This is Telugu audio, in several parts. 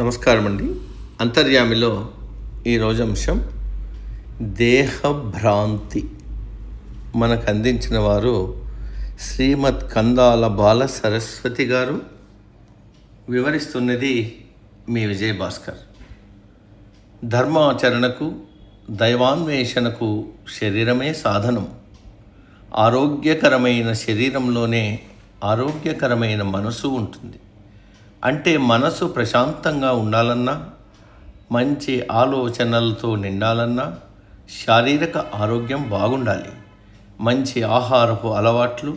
నమస్కారం అండి అంతర్యామిలో ఈరోజు అంశం దేహభ్రాంతి. మనకు అందించిన వారు శ్రీమద్ కందాల బాల సరస్వతి గారు. వివరిస్తున్నది మీ విజయ భాస్కర్ ధర్మాచరణకు దైవాన్వేషణకు శరీరమే సాధనం. ఆరోగ్యకరమైన శరీరంలోనే ఆరోగ్యకరమైన మనసు ఉంటుంది. అంటే మనసు ప్రశాంతంగా ఉండాలన్నా మంచి ఆలోచనలతో నిండాలన్నా శారీరక ఆరోగ్యం బాగుండాలి. మంచి ఆహారపు అలవాట్లు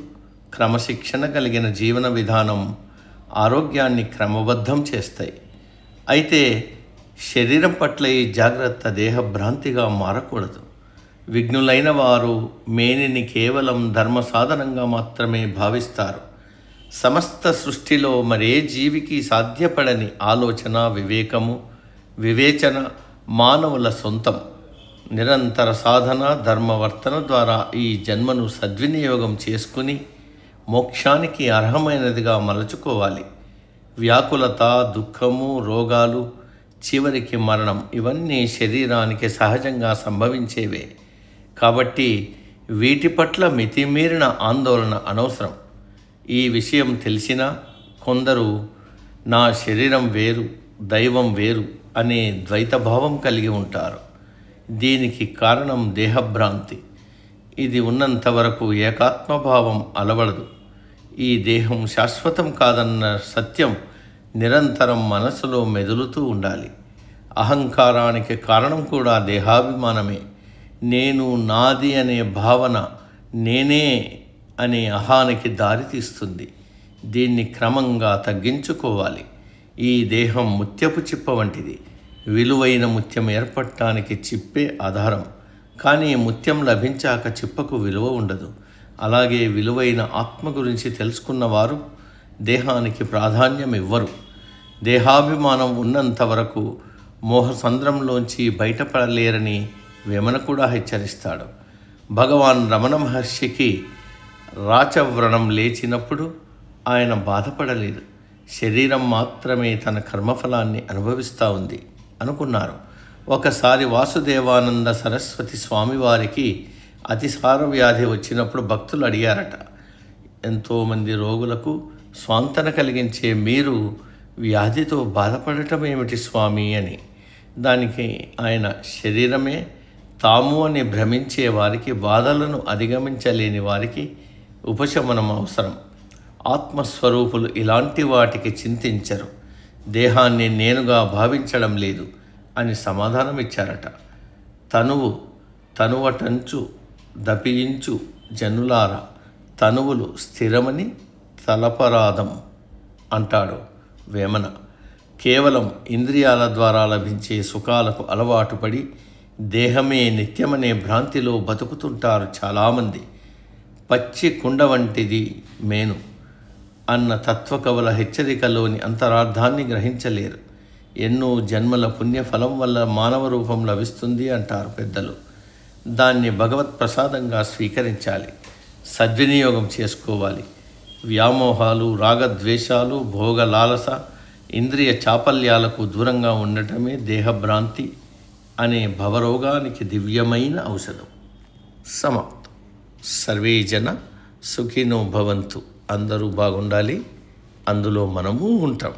క్రమశిక్షణ కలిగిన జీవన విధానం ఆరోగ్యాన్ని క్రమబద్ధం చేస్తాయి. అయితే శరీరం పట్ల ఈ జాగ్రత్త దేహభ్రాంతిగా మారకూడదు. విఘ్నులైన వారు మేనిని కేవలం ధర్మ సాధనంగా మాత్రమే భావిస్తారు. సమస్త సృష్టిలో మరే జీవికి సాధ్యపడని ఆలోచన వివేకము వివేచన మానవుల సొంతం. నిరంతర సాధన ధర్మవర్తన ద్వారా ఈ జన్మను సద్వినియోగం చేసుకుని మోక్షానికి అర్హమైనదిగా మలచుకోవాలి. వ్యాకులత దుఃఖము రోగాలు చివరికి మరణం ఇవన్నీ శరీరానికి సహజంగా సంభవించేవే. కాబట్టి వీటి పట్ల మితిమీరిన ఆందోళన అనవసరం. ఈ విషయం తెలిసినా కొందరు నా శరీరం వేరు దైవం వేరు అనే ద్వైతభావం కలిగి ఉంటారు. దీనికి కారణం దేహభ్రాంతి. ఇది ఉన్నంత వరకు ఏకాత్మభావం అలవడదు. ఈ దేహం శాశ్వతం కాదన్న సత్యం నిరంతరం మనసులో మెదులుతూ ఉండాలి. అహంకారానికి కారణం కూడా దేహాభిమానమే. నేను నాది అనే భావన నేనే అనే అహానికి దారితీస్తుంది దీన్ని క్రమంగా తగ్గించుకోవాలి. ఈ దేహం ముత్యపు చిప్ప వంటిది. విలువైన ముత్యం ఏర్పడటానికి చిప్పే ఆధారం. కానీ ముత్యం లభించాక చిప్పకు విలువ ఉండదు. అలాగే విలువైన ఆత్మ గురించి తెలుసుకున్నవారు దేహానికి ప్రాధాన్యం ఇవ్వరు. దేహాభిమానం ఉన్నంత వరకు మోహసంద్రంలోంచి బయటపడలేరని వేమన కూడా హెచ్చరిస్తాడు. భగవాన్ రమణ మహర్షికి రాచవ్రణం లేచినప్పుడు ఆయన బాధపడలేదు. శరీరం మాత్రమే తన కర్మఫలాన్ని అనుభవిస్తూ ఉంది అనుకున్నారు. ఒకసారి వాసుదేవానంద సరస్వతి స్వామివారికి అతిసార వ్యాధి వచ్చినప్పుడు భక్తులు అడిగారట ఎంతోమంది రోగులకు స్వాంతన కలిగించే మీరు వ్యాధితో బాధపడటం ఏమిటి స్వామి? అని. దానికి ఆయన శరీరమే తాము అని భ్రమించే వారికి బాధలను అధిగమించలేని వారికి ఉపశమనం అవసరం. ఆత్మస్వరూపులు ఇలాంటి వాటికి చింతించరు. దేహాన్ని నేనుగా భావించడం లేదు అని సమాధానం ఇచ్చారట తనువు తనువటంచు దపించు జనులార తనువులు స్థిరమని తలపరాధం అంటాడు వేమన. కేవలం ఇంద్రియాల ద్వారా లభించే సుఖాలకు అలవాటు పడి దేహమే నిత్యమనే భ్రాంతిలో బతుకుతుంటారు చాలామంది. పచ్చి కుండ వంటిది మేను అన్న తత్వకవుల హెచ్చరికలోని అంతరార్థాన్ని గ్రహించలేరు. ఎన్నో జన్మల పుణ్యఫలం వల్ల మానవ రూపం లభిస్తుంది అంటారు పెద్దలు. దాన్ని భగవత్ ప్రసాదంగా స్వీకరించాలి. సద్వినియోగం చేసుకోవాలి. వ్యామోహాలు రాగద్వేషాలు భోగ లాలస ఇంద్రియ చాపల్యాలకు దూరంగా ఉండటమే దేహభ్రాంతి అనే భవరోగానికి దివ్యమైన ఔషధం. సమ సర్వే జన సుఖినో భవంతు. అందరూ బాగుండాలి. అందులో మనము ఉంటాం.